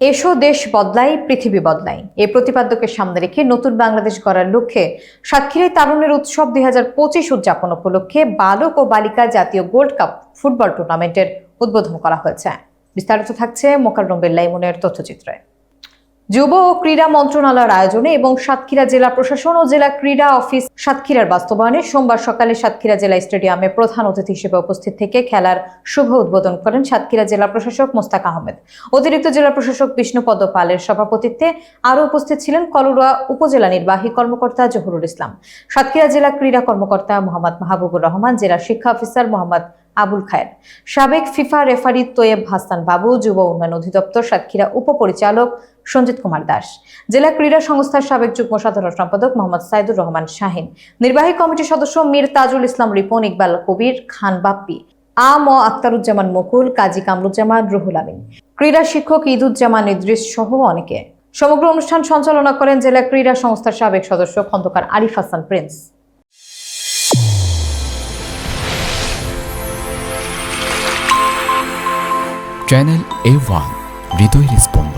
এসো দেশ বদলাই, পৃথিবী বদলাই। এই প্রতিপাদ্যকে সামনে রেখে নতুন বাংলাদেশ গড়ার লক্ষ্যে সাতক্ষীরায় তারুণের উৎসব দুই হাজার পঁচিশ উদযাপন উপলক্ষে বালক ও বালিকা জাতীয় গোল্ড কাপ ফুটবল টুর্নামেন্টের উদ্বোধন করা হয়েছে। বিস্তারিত থাকছে মোকাররম বেল্লাইমনের তথ্যচিত্রে। যুব ও ক্রীড়া মন্ত্রণালয়ের আয়োজনে এবং সাতক্ষীরা জেলা প্রশাসন ও জেলা ক্রীড়া অফিস সাতক্ষীরার বাস্তবায়নে সোমবার সকালে সাতক্ষীরা জেলা স্টেডিয়ামে প্রধান অতিথি হিসেবে উপস্থিত থেকে খেলার শুভ উদ্বোধন করেন সাতক্ষীরা জেলা প্রশাসক মোস্তাক আহমেদ। অতিরিক্ত জেলা প্রশাসক বিষ্ণুপদ পালের সভাপতিত্বে আরও উপস্থিত ছিলেন কলুয়া উপজেলা নির্বাহী কর্মকর্তা জহুরুল ইসলাম, সাতক্ষীরা জেলা ক্রীড়া কর্মকর্তা মোহাম্মদ মাহবুবুর রহমান, জেলা শিক্ষা অফিসার মোহাম্মদ আবুল খায়ের, সাবেক ফিফা রেফারি তোয়েব হাসান বাবু, যুব উন্নয়ন অধিদপ্তর সাতক্ষীরা উপপরিচালক সঞ্জিত কুমার দাস। জেলা ক্রীড়া সংস্থার সাবেক যুগ্ম সাধারণ সম্পাদক মোহাম্মদ সাইদুর রহমান শাহিন। নির্বাহী কমিটির সদস্য মীর তাজুল ইসলাম রিপন ইকবাল কবির, খান বাপ্পি আ ম আক্তারুজ্জামান মুকুল, কাজী কামরুজ্জামান, রুহুল আমিন। ক্রীড়া শিক্ষক ঈদুজ্জামান ইদ্রিস সহ অনেকে। সমগ্র অনুষ্ঠান সঞ্চালনা করেন জেলা ক্রীড়া সংস্থার সাবেক সদস্য Khandakar Arif Hasan Prince. Channel A one হৃদয় স্পন্দন।